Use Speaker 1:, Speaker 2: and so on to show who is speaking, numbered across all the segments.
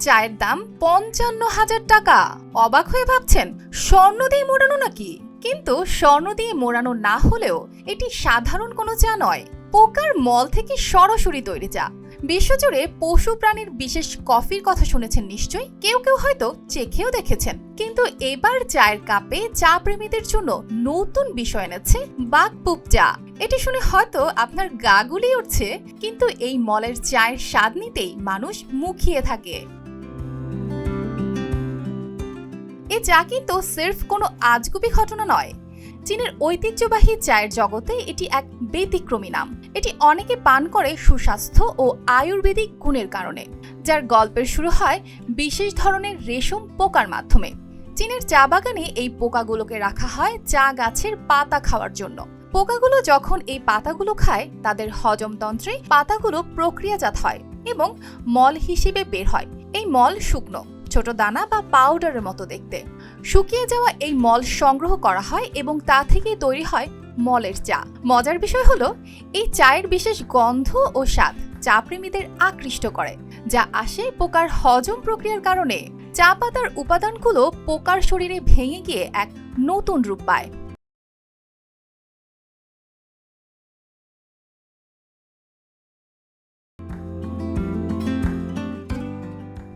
Speaker 1: চায়ের দাম পঞ্চান্ন হাজার টাকা। অবাক হয়ে ভাবছেন, স্বর্ণ দিয়ে মোড়ানো নাকি? কিন্তু স্বর্ণ দিয়ে মোড়ানো না হলেও এটি সাধারণ কোনো চা নয়। পোকার মল থেকে সরাসরি তৈরি চা। বিশ্বজুড়ে পশু প্রাণীর বিশেষ কফির কথা শুনেছেন নিশ্চয়ই? কেউ কেউ হয়তো চেখেও দেখেছেন। কিন্তু এবার চায়ের কাপে চা প্রেমীদের জন্য নতুন বিষয় এনেছে বাঘপুপ চা। এটি শুনে হয়তো আপনার গা গুলিয়ে উঠছে, কিন্তু এই মলের চায়ের স্বাদ নিতেই মানুষ মুখিয়ে থাকে। চা কিন্তু সির্ফ কোনো আজগুবি ঘটনা নয়। চীনের ঐতিহ্যবাহী চায়ের জগতে এটি এক ব্যতিক্রমী নাম। এটি অনেকে পান করে সুস্বাস্থ্য ও আয়ুর্বেদিক গুণের কারণে, যার গল্পের শুরু হয় বিশেষ ধরনের রেশম পোকার মাধ্যমে। চীনের চা বাগানে এই পোকাগুলোকে রাখা হয় চা গাছের পাতা খাওয়ার জন্য। পোকাগুলো যখন এই পাতাগুলো খায়, তাদের হজমতন্ত্রে পাতাগুলো প্রক্রিয়াজাত হয় এবং মল হিসেবে বের হয়। এই মল শুকনো। ছোট দানা বা পাউডারের মতো দেখতে। শুকিয়ে যাওয়া এই মল সংগ্রহ করা হয় এবং তা থেকে তৈরি হয় মলের চা। মজার বিষয় হলো, এই চায়ের বিশেষ গন্ধ ও স্বাদ চা প্রেমীদের আকৃষ্ট করে, যা আসে পোকার হজম প্রক্রিয়ার কারণে। চা পাতার উপাদানগুলো পোকার শরীরে ভেঙে গিয়ে এক নতুন রূপ পায়।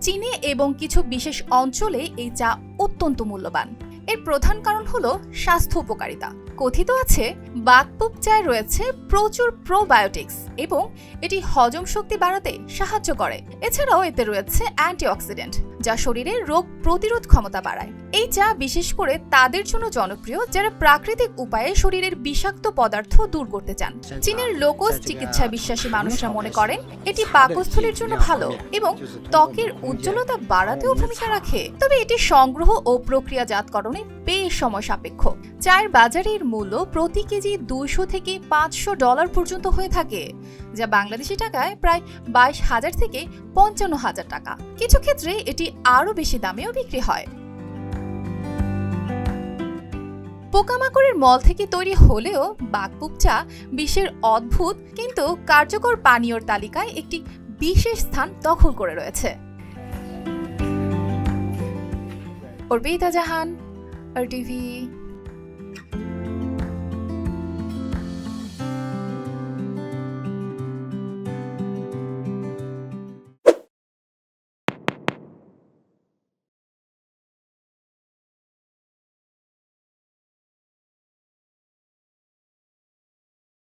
Speaker 1: চীনে এবং কিছু বিশেষ অঞ্চলে এই চা অত্যন্ত মূল্যবান। এর প্রধান কারণ হলো স্বাস্থ্য উপকারিতা। কথিত আছে বাকপুপ চায় রয়েছে প্রচুর প্রোবায়োটিক্স এবং এটি হজম শক্তি বাড়াতে সাহায্য করে। এছাড়াও এতে রয়েছে অ্যান্টিঅক্সিডেন্ট যা শরীরে রোগ প্রতিরোধ ক্ষমতা বাড়ায়। এই চা বিশেষ করে তাদের জন্য জনপ্রিয় যারা প্রাকৃতিক উপায়ে শরীরের বিষাক্ত পদার্থ দূর করতে চান। চীনের লোকজ চিকিৎসা বিশ্বাসী মানুষরা মনে করেন এটি পাকস্থলীর জন্য ভালো এবং ত্বকের উজ্জ্বলতা বাড়াতেও ভূমিকা রাখে। তবে এটি সংগ্রহ ও প্রক্রিয়াজাতকরণে বেশ সময় সাপেক্ষ চায়ের বাজারের মূল্য প্রতি কেজি দুইশো থেকে পাঁচশো ডলার পর্যন্ত হয়ে থাকে, যা বাংলাদেশি টাকায় প্রায় বাইশ হাজার থেকে পঞ্চান্ন হাজার টাকা। কিছু ক্ষেত্রে এটি আরও বেশি দামেও বিক্রি হয়। পোকামাকড়ের মল থেকে তৈরি হলেও বাঘপুপ চা বিশ্বের অদ্ভুত কিন্তু কার্যকর পানীয়র তালিকায় একটি বিশেষ স্থান দখল করে রয়েছে। অর্পিতা জাহান RTV